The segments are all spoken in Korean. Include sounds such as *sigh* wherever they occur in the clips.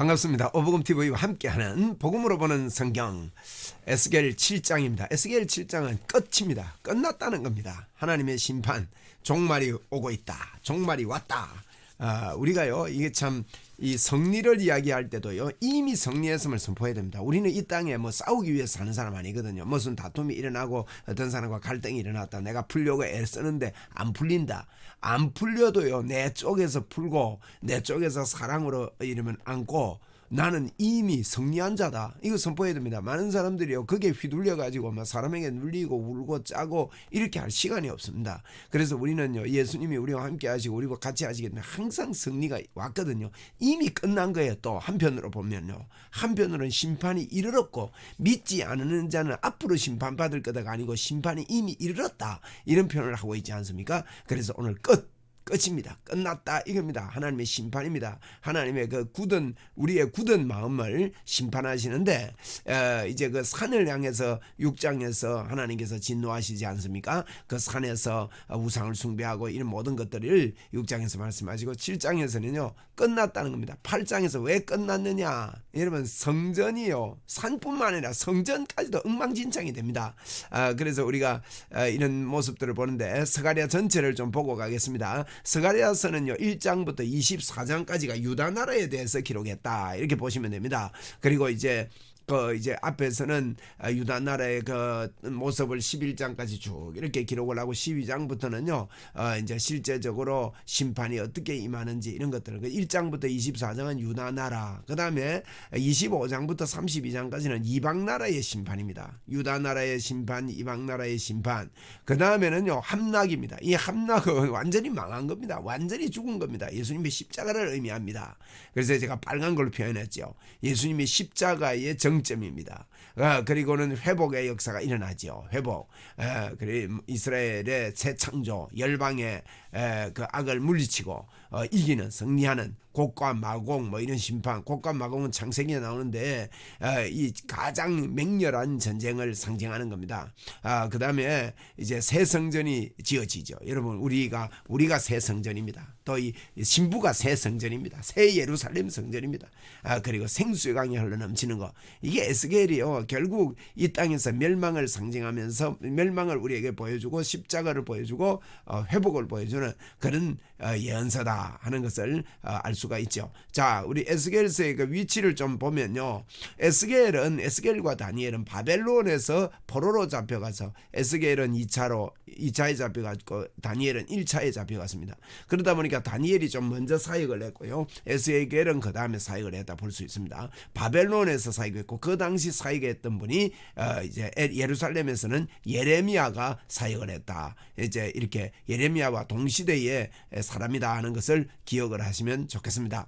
반갑습니다. 오복음 TV와 함께하는 복음으로 보는 성경 에스겔 7장입니다. 에스겔 7장은 끝입니다. 끝났다는 겁니다. 하나님의 심판 종말이 오고 있다. 종말이 왔다. 아, 우리가요 이게 참 이 성리를 이야기할 때도요 이미 성리했음을 선포해야 됩니다. 우리는 이 땅에 뭐 싸우기 위해서 사는 사람 아니거든요. 무슨 다툼이 일어나고 어떤 사람과 갈등이 일어났다. 내가 풀려고 애쓰는데 안 풀린다. 안 풀려도요 내 쪽에서 풀고 내 쪽에서 사랑으로 이러면 안고 나는 이미 성리한 자다. 이거 선포해야 됩니다. 많은 사람들이요. 그게 휘둘려 가지고 막 사람에게 눌리고 울고 짜고 이렇게 할 시간이 없습니다. 그래서 우리는요. 예수님이 우리와 함께 하시고 우리와 같이 하시겠는데 항상 승리가 왔거든요. 이미 끝난 거예요. 또 한편으로 보면요. 한편으로는 심판이 이르렀고 믿지 않는 자는 앞으로 심판받을 거다가 아니고 심판이 이미 이르렀다. 이런 표현을 하고 있지 않습니까? 그래서 오늘 끝 끝입니다. 끝났다 이겁니다. 하나님의 심판입니다. 하나님의 그 굳은 우리의 굳은 마음을 심판하시는데 에, 이제 그 산을 향해서 6장에서 하나님께서 진노하시지 않습니까? 그 산에서 우상을 숭배하고 이런 모든 것들을 6장에서 말씀하시고 7장에서는요 끝났다는 겁니다. 8장에서 왜 끝났느냐? 여러분 성전이요 산뿐만 아니라 성전까지도 엉망진창이 됩니다. 아, 그래서 우리가 아, 이런 모습들을 보는데 스가랴 전체를 좀 보고 가겠습니다. 스가랴서는요 1장부터 24장까지가 유다 나라에 대해서 기록했다 이렇게 보시면 됩니다. 그리고 이제 그 이제 앞에서는 아, 유다 나라의 그 모습을 11장까지 쭉 이렇게 기록을 하고 12장부터는요 어 이제 실제적으로 심판이 어떻게 임하는지 이런 것들을 그 1장부터 24장은 유다 나라 그 다음에 25장부터 32장까지는 이방 나라의 심판입니다. 유다 나라의 심판 이방 나라의 심판. 그 다음에는요 함락입니다. 이 함락은 *laughs* 완전히 망한 겁니다. 완전히 죽은 겁니다. 예수님의 십자가를 의미합니다. 그래서 제가 빨간 걸로 표현했죠. 예수님의 십자가의 정 정점입니다. 어, 그리고는 회복의 역사가 일어나죠. 회복. 에, 그래 이스라엘의 새 창조, 열방의 에, 그 악을 물리치고 어, 이기는 승리하는 곡과 마공 뭐 이런 심판 곡과 마공은 창세기에 나오는데 어, 이 가장 맹렬한 전쟁을 상징하는 겁니다. 아, 그 다음에 이제 새 성전이 지어지죠. 여러분 우리가 우리가 새 성전입니다. 또 이 신부가 새 성전입니다. 새 예루살렘 성전입니다. 아, 그리고 생수의 강이 흘러 넘치는 거 이게 에스겔이요. 결국 이 땅에서 멸망을 상징하면서 멸망을 우리에게 보여주고 십자가를 보여주고 어, 회복을 보여주는 그런 어, 예언서다 하는 것을 어, 알 수가 있죠. 자, 우리 에스겔서의 그 위치를 좀 보면요. 에스겔은 에스겔과 다니엘은 바벨론에서 포로로 잡혀가서 에스겔은 2차로 2차에 잡혀갔고 다니엘은 1차에 잡혀갔습니다. 그러다 보니까 다니엘이 좀 먼저 사역을 했고요. 에스겔은 그 다음에 사역을 했다 볼 수 있습니다. 바벨론에서 사역했고 그 당시 사역했던 분이 어 이제 예루살렘에서는 예레미야가 사역을 했다. 이제 이렇게 예레미야와 동시 대의 사람이다 하는 것을 기억을 하시면 좋겠습니다.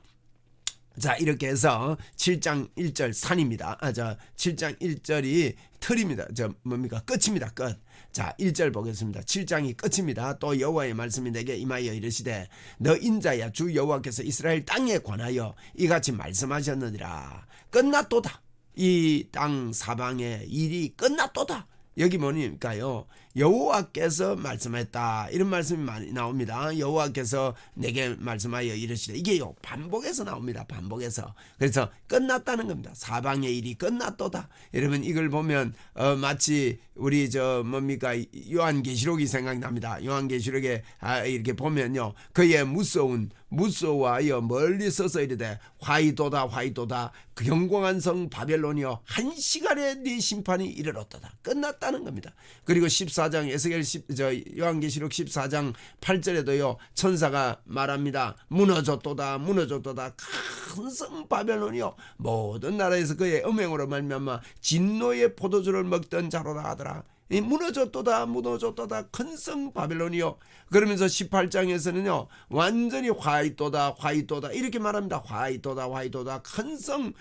자, 이렇게 해서 7장 1절 산입니다. 아, 저 7장 1절이 틀입니다. 저 뭡니까? 끝입니다. 끝. 자, 1절 보겠습니다. 7장이 끝입니다. 또 여호와의 말씀이 내게 임하여 이르시되 너 인자야 주 여호와께서 이스라엘 땅에 관하여 이같이 말씀하셨느니라. 끝났도다. 이 땅 사방의 일이 끝났도다. 여기 뭐니까요. 여호와께서 말씀했다 이런 말씀이 많이 나옵니다. 여호와께서 내게 말씀하여 이르시되 이게요 반복해서 나옵니다. 반복해서 그래서 끝났다는 겁니다. 사방의 일이 끝났도다. 여러분 이걸 보면 어, 마치 우리 저 뭡니까 요한계시록이 생각납니다. 요한계시록에 아, 이렇게 보면요 그의 무서운 무서워하여 멀리 서서 이르되 화이도다 화이도다 그 경공한 성 바벨론이여 한 시간에 네 심판이 이르렀다 끝났다는 겁니다. 그리고 14 14장 에스겔 10, 저 요한계시록 14장 8절에도요 천사가 말합니다. 무너졌도다 무너졌도다. 큰 성 바벨론이요. 모든 나라에서 그의 음행으로 말미암아 진노의 포도주를 먹던 자로다 하더라. 이 무너졌도다 무너졌도다. 큰 성 바벨론이요. 그러면서 18장에서는요 완전히 화이도다 화이도다. 이렇게 말합니다. 화이도다 화이도다. 큰 성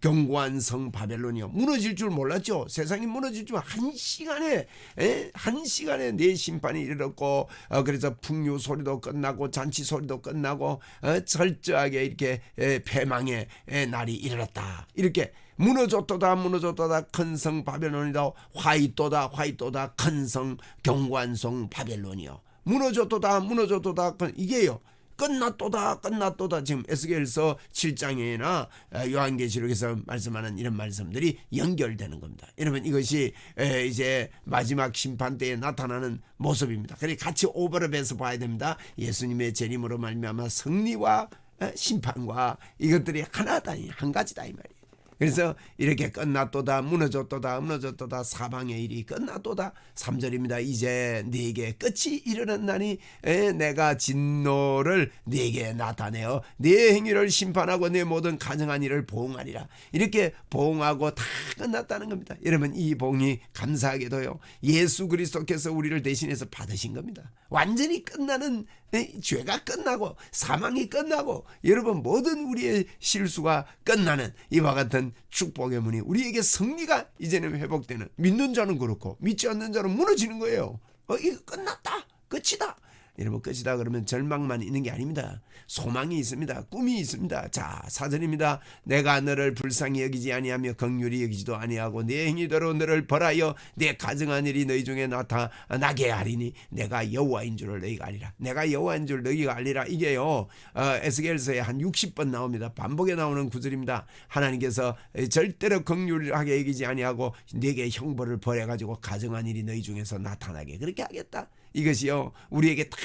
경고한 성 바벨론이요. 무너질 줄 몰랐죠. 세상이 무너질 줄 한 시간에 에? 한 시간에 내 심판이 이르렀고 어, 그래서 풍류 소리도 끝나고 잔치 소리도 끝나고 어, 철저하게 이렇게 에, 패망의 에, 날이 이르렀다. 이렇게 무너졌도다 무너졌도다 큰 성 바벨론이다. 화이도다 화이도다 큰 성 경관성 바벨론이요. 무너졌도다 무너졌도다. 이게요 끝났도다 끝났도다 지금 에스겔서 7장이나 요한계시록에서 말씀하는 이런 말씀들이 연결되는 겁니다. 여러분 이것이 에, 이제 마지막 심판 때에 나타나는 모습입니다. 그래 같이 오버랩해서 봐야 됩니다. 예수님의 재림으로 말미암아 승리와 에, 심판과 이것들이 하나다 한 가지다 이 말이에요. 그래서 이렇게 끝났도다 무너졌도다 무너졌도다 사방의 일이 끝났도다. 3절입니다. 이제 네게 끝이 이르렀나니 에, 내가 진노를 네게 나타내어 네 행위를 심판하고 네 모든 가정한 일을 보응하리라. 이렇게 보응하고 다 끝났다는 겁니다. 여러분 이 보응이 감사하게도요 예수 그리스도께서 우리를 대신해서 받으신 겁니다. 완전히 끝나는 에, 죄가 끝나고 사망이 끝나고 여러분 모든 우리의 실수가 끝나는 이와 같은 축복의 문이 우리에게 승리가 이제는 회복되는 믿는 자는 그렇고 믿지 않는 자는 무너지는 거예요. 어, 이거 끝났다. 끝이다. 여러분 끝이다 그러면 절망만 있는 게 아닙니다. 소망이 있습니다. 꿈이 있습니다. 자 사절입니다. 내가 너를 불쌍히 여기지 아니하며 긍휼히 여기지도 아니하고 내 행위대로 너를 벌하여 내 가정한 일이 너희 중에 나타나게 하리니 내가 여호와인 줄을 너희가 알리라. 내가 여호와인 줄 너희가 알리라. 이게요 어, 에스겔서에 한 60번 나옵니다. 반복에 나오는 구절입니다. 하나님께서 절대로 긍휼하게 여기지 아니하고 내게 형벌을 벌해 가지고 가정한 일이 너희 중에서 나타나게 그렇게 하겠다. 이것이요 우리에게 다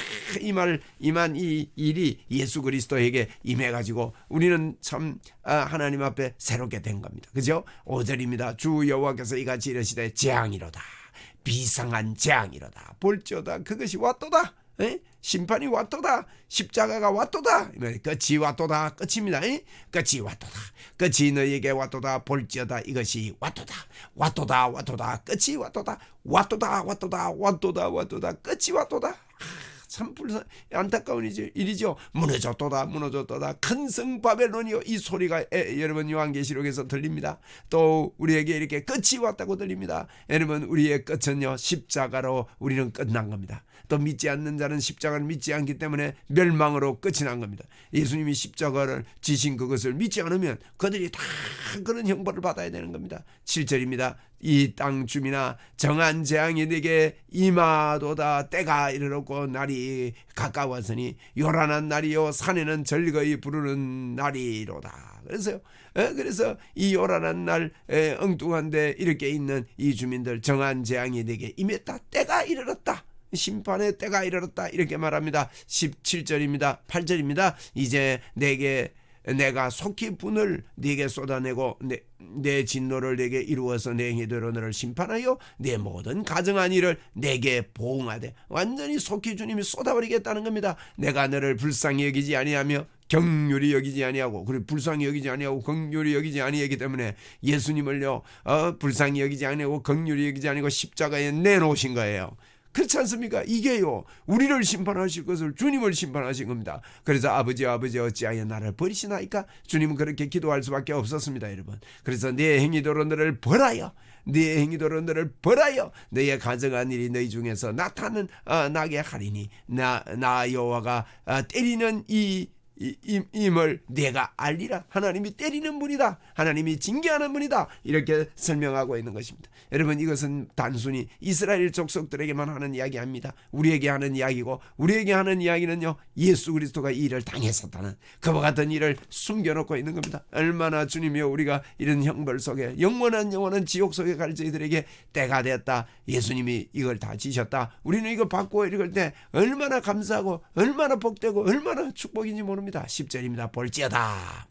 임할 임한 이 일이 예수 그리스도에게 임해 가지고 우리는 참 아, 하나님 앞에 새롭게 된 겁니다. 그죠? 5절입니다. 주 여호와께서 이같이 이르시되 재앙이로다. 비상한 재앙이로다. 볼지어다 그것이 왔도다. 에? 심판이 왔도다. 십자가가 왔도다. 끝이 왔도다. 끝입니다. 에? 끝이 왔도다. 끝이 너에게 왔도다. 볼지어다. 이것이 왔도다. 왔도다. 왔도다. 끝이 왔도다. 왔도다. 왔도다. 왔도다. 왔도다. 끝이 왔도다. 아, 참 불쌍 안타까운 일이죠. 무너졌도다 무너졌도다 큰 성 바벨론이요 이 소리가 에, 여러분 요한계시록에서 들립니다. 또 우리에게 이렇게 끝이 왔다고 들립니다. 여러분 우리의 끝은요 십자가로 우리는 끝난 겁니다. 또 믿지 않는 자는 십자가를 믿지 않기 때문에 멸망으로 끝이 난 겁니다. 예수님이 십자가를 지신 그것을 믿지 않으면 그들이 다 그런 형벌을 받아야 되는 겁니다. 7절입니다. 이 땅 주민아 정한 재앙이 내게 임하도다 때가 이르렀고 날이 가까웠으니 요란한 날이요 산에는 절거이 부르는 날이로다. 그래서요. 그래서 이 요란한 날 엉뚱한데 이렇게 있는 이 주민들 정한 재앙이 내게 임했다. 때가 이르렀다. 심판의 때가 이르렀다 이렇게 말합니다. 17절입니다. 8절입니다. 이제 내게 내가 속히 분을 네게 쏟아내고 내, 내 진노를 네게 이루어서 내 행위대로 너를 심판하여 내 모든 가정한 일을 내게 보응하되 완전히 속히 주님이 쏟아버리겠다는 겁니다. 내가 너를 불쌍히 여기지 아니하며 경률이 여기지 아니하고 그리고 불쌍히 여기지 아니하고 긍휼히 여기지 아니하기 때문에 예수님을요 어, 불쌍히 여기지 아니하고 긍휼히 여기지 아니고 십자가에 내놓으신 거예요. 그렇지 않습니까? 이게요. 우리를 심판하실 것을 주님을 심판하신 겁니다. 그래서 아버지 아버지 어찌하여 나를 버리시나이까? 주님은 그렇게 기도할 수밖에 없었습니다, 여러분. 그래서 내 행위도로 너를 벌하여 네 행위도로 너를 벌하여 너의 가정한 일이 너희 중에서 나타는 어, 나게 하리니 나, 나 여호와가 어, 때리는 이 임을 내가 알리라. 하나님이 때리는 분이다. 하나님이 징계하는 분이다. 이렇게 설명하고 있는 것입니다. 여러분 이것은 단순히 이스라엘 족속들에게만 하는 이야기 아닙니다. 우리에게 하는 이야기고 우리에게 하는 이야기는요. 예수 그리스도가 이 일을 당했었다는 그와 같은 일을 숨겨놓고 있는 겁니다. 얼마나 주님이여 우리가 이런 형벌 속에 영원한 영원한 지옥 속에 갈 저희들에게 때가 됐다. 예수님이 이걸 다 지셨다. 우리는 이거 받고 읽을 때 얼마나 감사하고 얼마나 복되고 얼마나 축복인지 모 릅니다. 10절입니다. 볼지어다.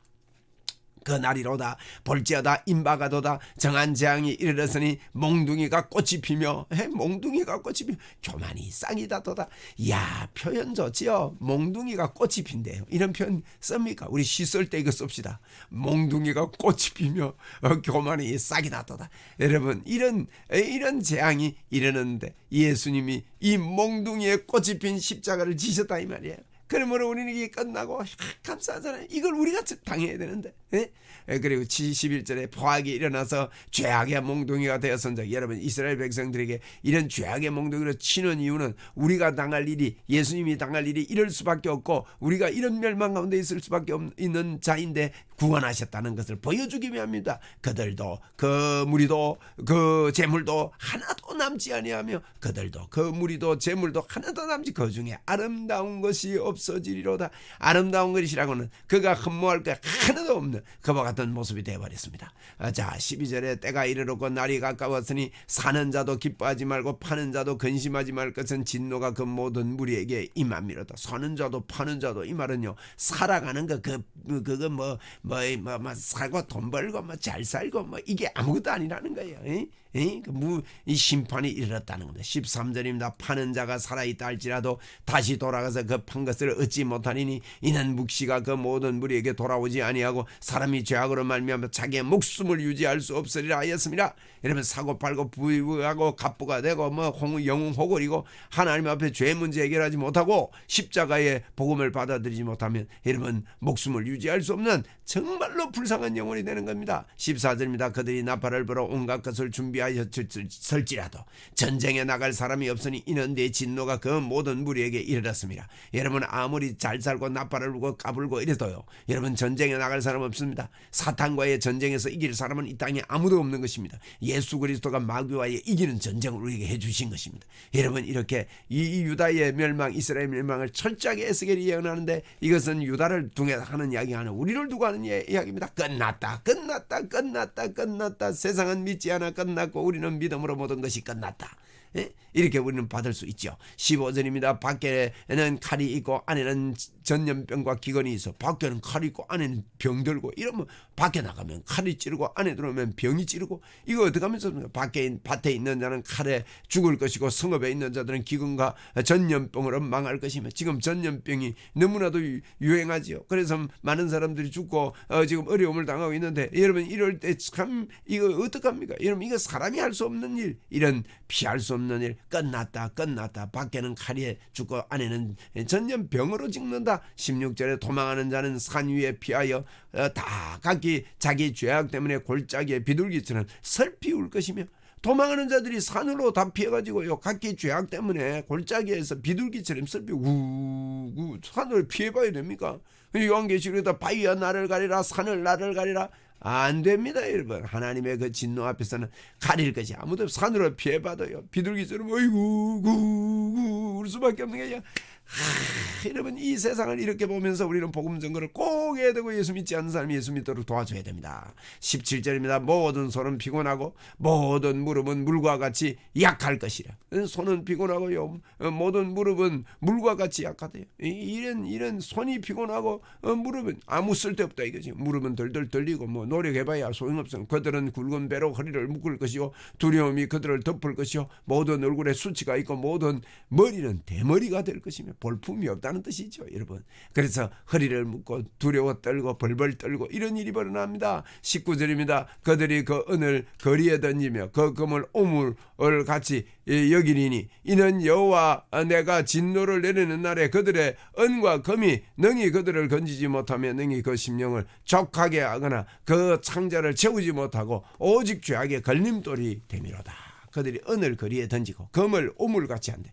그 날이로다. 볼지어다. 임바가도다. 정한 재앙이 이르렀으니 몽둥이가 꽃이 피며 에? 몽둥이가 꽃이 피며 교만이 쌍이다도다. 야 표현 좋지요? 몽둥이가 꽃이 핀대요. 이런 표현 씁니까? 우리 시쓸 때 이거 씁시다. 몽둥이가 꽃이 피며 어, 교만이 싹이 나도다. 여러분 이런 이런 재앙이 이르는데 예수님이 이 몽둥이의 꽃이 핀 십자가를 지셨다 이 말이에요 그러므로 우리는 이게 끝나고 아, 감사하잖아요. 이걸 우리가 당해야 되는데. 예? 그리고 71절에 포악이 일어나서 죄악의 몽둥이가 되었은즉 여러분 이스라엘 백성들에게 이런 죄악의 몽둥이로 치는 이유는 우리가 당할 일이 예수님이 당할 일이 이럴 수밖에 없고 우리가 이런 멸망 가운데 있을 수밖에 없는 자인데 구원하셨다는 것을 보여주기 위함입니다. 그들도 그 무리도 그 재물도 하나도 남지 아니하며 그들도 그 무리도 재물도 하나도 남지 그 중에 아름다운 것이 없어지리로다. 아름다운 것이라고는 그가 흠모할 것 하나도 없는 그와 같은 모습이 되어버렸습니다. 아, 자 12절에 때가 이르렀고 날이 가까웠으니 사는 자도 기뻐하지 말고 파는 자도 근심하지 말 것은 진노가 그 모든 무리에게 임함이로다. 사는 자도 파는 자도 이 말은요 살아가는 거 그 그거 뭐 뭐뭐 뭐, 뭐, 살고 돈 벌고 뭐 잘 살고 뭐 이게 아무것도 아니라는 거예요. 이? 이? 그 무, 이 심판이 이르렀다는 겁니다. 13절입니다. 파는 자가 살아있다 할지라도 다시 돌아가서 그 판 것을 얻지 못하리니 이는 묵시가 그 모든 무리에게 돌아오지 아니하고 사람이 죄악으로 말미암아 자기의 목숨을 유지할 수 없으리라 하였습니다. 여러분 사고 팔고 부유하고 갑부가 되고 뭐 홍, 영웅 호골이고 하나님 앞에 죄 문제 해결하지 못하고 십자가의 복음을 받아들이지 못하면 여러분 목숨을 유지할 수 없는 정말로 불쌍한 영혼이 되는 겁니다. 14절입니다. 그들이 나팔을 불어 온갖 것을 준비 하였을지라도 전쟁에 나갈 사람이 없으니 이는 내 진노가 그 모든 무리에게 이르렀습니다. 여러분 아무리 잘 살고 나팔을 불고 까불고 이래도요. 여러분 전쟁에 나갈 사람 없습니다. 사탄과의 전쟁에서 이길 사람은 이 땅에 아무도 없는 것입니다. 예수 그리스도가 마귀와의 이기는 전쟁을 우리에게 해주신 것입니다. 여러분 이렇게 이 유다의 멸망, 이스라엘 멸망을 철저하게 에스겔이 예언하는데 이것은 유다를 통해 하는 이야기가 아니라 우리를 두고 하는 예- 이야기입니다. 끝났다, 끝났다, 끝났다, 끝났다. 세상은 믿지 않아 끝났고 우리는 믿음으로 모든 것이 끝났다. 예? 이렇게 우리는 받을 수 있죠. 15절입니다. 밖에는 칼이 있고 안에는 전염병과 기근이 있어. 밖에는 칼이 있고 안에는 병 들고 이러면 밖에 나가면 칼이 찌르고 안에 들어오면 병이 찌르고 이거 어떻게 하면 습니까 밖에 밭에 있는 자는 칼에 죽을 것이고 성읍에 있는 자들은 기근과 전염병으로 망할 것이며 지금 전염병이 너무나도 유- 유행하지요. 그래서 많은 사람들이 죽고 어, 지금 어려움을 당하고 있는데 여러분 이럴 때 참 이거 어떡합니까? 여러분 이거 사람이 할 수 없는 일 이런 피할 수 없는 일 끝났다 끝났다 밖에는 칼에 죽고 안에는 전염병으로 죽는다 16절에 도망하는 자는 산 위에 피하여 어, 다 각기 자기 죄악 때문에 골짜기에 비둘기처럼 설피울 것이며 도망하는 자들이 산으로 다 피해가지고요 각기 죄악 때문에 골짜기에서 비둘기처럼 설피 우우 산을 피해봐야 됩니까? 요한계시록에다 바위와 나를 가리라 산을 나를 가리라 안 됩니다, 여러분. 하나님의 그 진노 앞에서는 가릴 것이 아무도 없- 산으로 피해받아요. 비둘기처럼 어이구 구구 울 수밖에 없는 게 아니라 하, 여러분 이 세상을 이렇게 보면서 우리는 복음 전거를 꼭 해야 되고 예수 믿지 않는 사람이 예수 믿도록 도와줘야 됩니다. 17절입니다. 모든 손은 피곤하고 모든 무릎은 물과 같이 약할 것이라. 손은 피곤하고요. 어, 모든 무릎은 물과 같이 약하대요. 이- 이런 이런 손이 피곤하고 어, 무릎은 아무 쓸데없다 이거지. 무릎은 덜덜 떨리고 뭐 노력해봐야 소용없어. 그들은 굵은 배로 허리를 묶을 것이요 두려움이 그들을 덮을 것이요 모든 얼굴에 수치가 있고 모든 머리는 대머리가 될 것이며 볼품이 없다는 뜻이죠, 여러분. 그래서 허리를 묶고 두려워 떨고 벌벌 떨고 이런 일이 벌어납니다. 19절입니다. 그들이 그 은을 거리에 던지며 그 금을 오물을 같이 여기리니 이는 여호와 내가 진노를 내리는 날에 그들의 은과 금이 능히 그들을 건지지 못하며 능히 그 심령을 족하게 하거나 그 창자를 채우지 못하고 오직 죄악의 걸림돌이 되미로다. 그들이 은을 거리에 던지고 금을 오물같이 한대.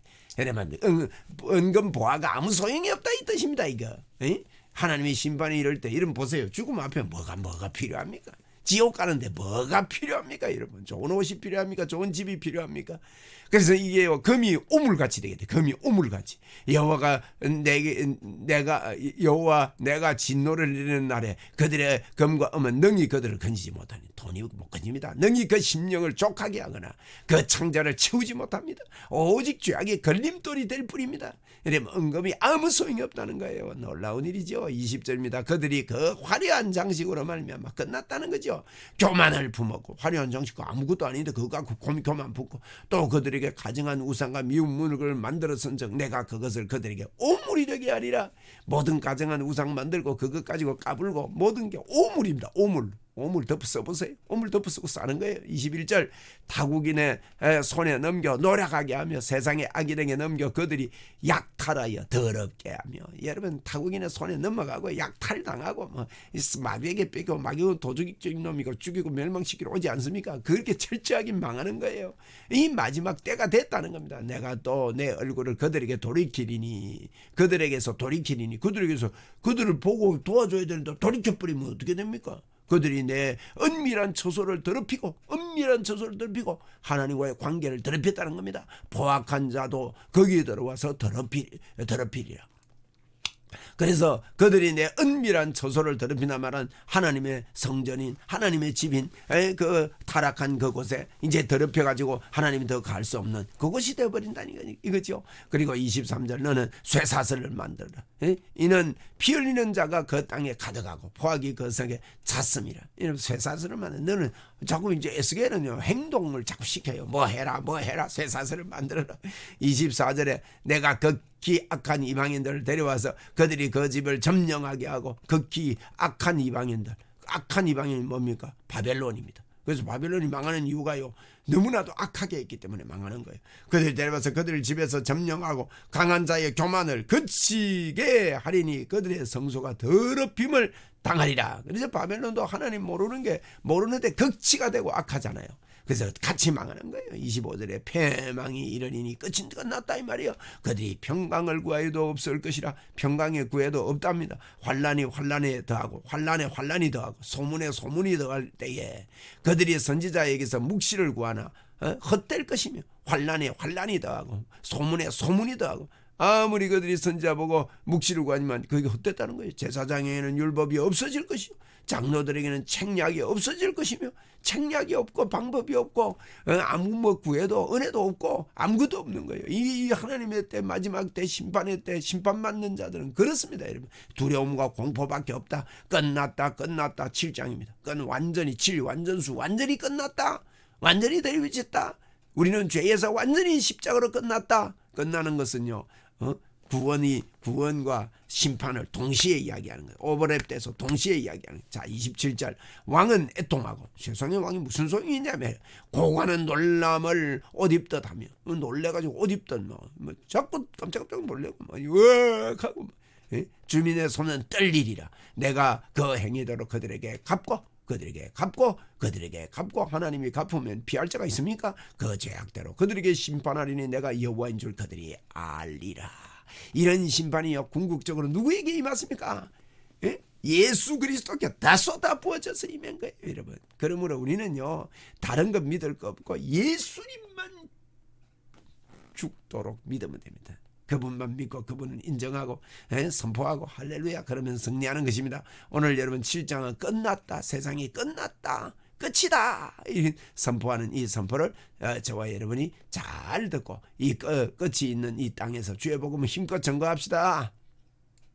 은, 은금 보화가 아무 소용이 없다 이 뜻입니다 이거. 에? 하나님의 심판이 이럴 때 이런 보세요. 죽음 앞에 뭐가 뭐가 필요합니까? 지옥 가는데 뭐가 필요합니까, 여러분? 좋은 옷이 필요합니까? 좋은 집이 필요합니까? 그래서 이게 금이 오물같이 되겠대. 금이 오물같이. 여호와가 내게 내가 여호와 내가 진노를 내리는 날에 그들의 금과 음은 능히 그들을 건지지 못하니 돈이 못 건집니다. 능히 그 심령을 족하게 하거나 그 창자를 채우지 못합니다. 오직 죄악의 걸림돌이 될 뿐입니다. 이러면 은금이 아무 소용이 없다는 거예요. 놀라운 일이죠. 20절입니다. 그들이 그 화려한 장식으로 말미암아 끝났다는 거죠. 교만을 품었고 화려한 장식 아무것도 아닌데 그거 갖고 고- 교만 품고 또 그들 에게 가증한 우상과 미운 문을 만들었은즉 내가 그것을 그들에게 오물이 되게 하리라. 모든 가증한 우상 만들고 그것 가지고 까불고 모든 게 오물입니다. 오물. 오물 덮어 써보세요. 오물 덮어 쓰고 싸는 거예요. 21절 타국인의 에, 손에 넘겨 노력하게 하며 세상의 악인에게 넘겨 그들이 약탈하여 더럽게 하며 여러분 타국인의 손에 넘어가고 약탈당하고 뭐 마귀에게 뺏겨 마귀는 도둑적인 놈이고 죽이고 멸망시키러 오지 않습니까? 그렇게 철저하게 망하는 거예요. 이 마지막 때가 됐다는 겁니다. 내가 또 내 얼굴을 그들에게 돌이키리니 그들에게서 돌이키리니 그들에게서 그들을 보고 도와줘야 되는데 돌이켜버리면 어떻게 됩니까? 그들이 내 은밀한 처소를 더럽히고 은밀한 처소를 더럽히고 하나님과의 관계를 더럽혔다는 겁니다. 포악한 자도 거기에 들어와서 더럽히, 더럽히리라. 그래서 그들이 내 은밀한 처소를 더럽히나 말한 하나님의 성전인 하나님의 집인 에, 그 타락한 그곳에 이제 더럽혀 가지고 하나님이 더 갈 수 없는 그곳이 되어 버린다니 이거죠. 그리고 23절 너는 쇠사슬을 만들라. 에? 이는 피 흘리는 자가 그 땅에 가득하고 포악이 그 성에 찼습니다. 이런 쇠사슬을 만들 너는 자꾸 이제 에스겔은요 행동을 자꾸 시켜요. 뭐 해라 뭐 해라 쇠사슬을 만들어라. 24절에 내가 극히 악한 이방인들을 데려와서 그들이 그 집을 점령하게 하고 극히 악한 이방인들 악한 이방인이 뭡니까? 바벨론입니다. 그래서 바벨론이 망하는 이유가요. 너무나도 악하게 했기 때문에 망하는 거예요. 그들이 데려와서 그들을 집에서 점령하고 강한 자의 교만을 그치게 하리니 그들의 성소가 더럽힘을 당하리라. 그래서 바벨론도 하나님 모르는 게 모르는데 극치가 되고 악하잖아요. 그래서 같이 망하는 거예요. 25절에 패망이 이르리니 끝이 끝났다 이 말이에요. 그들이 평강을 구하여도 없을 것이라 평강에 구해도 없답니다. 환란이 환란에 더하고 환란에 환란이 더하고 소문에 소문이 더할 때에 그들이 선지자에게서 묵시를 구하나 어? 헛될 것이며 환란에 환란이 더하고 소문에 소문이 더하고 아무리 그들이 선지자 보고 묵시를 구하지만 그게 헛됐다는 거예요. 제사장에게는 율법이 없어질 것이요. 장로들에게는 책략이 없어질 것이며 책략이 없고 방법이 없고 어, 아무 뭐 구해도 은혜도 없고 아무것도 없는 거예요. 이 하나님의 때 마지막 때 심판의 때 심판 받는 자들은 그렇습니다, 여러분. 두려움과 공포밖에 없다. 끝났다, 끝났다. 7장입니다. 끝 완전히 7 완전수 완전히 끝났다. 완전히 대리비쳤다. 우리는 죄에서 완전히 십자가로 끝났다. 끝나는 것은요. 어? 구원이 구원과 심판을 동시에 이야기하는 거예요. 오버랩돼서 동시에 이야기하는 거예요. 자, 27절. 왕은 애통하고 세상의 왕이 무슨 소용이 있냐면 고관은 놀람을 옷 입듯 하며 놀래 가지고 옷 입듯 뭐, 뭐 자꾸 깜짝깜짝 놀래고 막 으악 하고 뭐. 예? 주민의 손은 떨리리라. 내가 그 행위대로 그들에게 갚고 그들에게 갚고 그들에게 갚고 하나님이 갚으면 피할 자가 있습니까? 그 죄악대로 그들에게 심판하리니 내가 여호와인 줄 그들이 알리라. 이런 심판이요 궁극적으로 누구에게 임했습니까? 예? 예수 그리스도께 다 쏟아 부어져서 임한 거예요, 여러분. 그러므로 우리는요 다른 것 믿을 거 없고 예수님만 죽도록 믿으면 됩니다. 그분만 믿고 그분을 인정하고 에? 선포하고 할렐루야 그러면 승리하는 것입니다. 오늘 여러분 7장은 끝났다. 세상이 끝났다. 끝이다. 이 선포하는 이 선포를 어, 저와 여러분이 잘 듣고 이 끝, 끝이 있는 이 땅에서 주의 복음을 힘껏 전거합시다.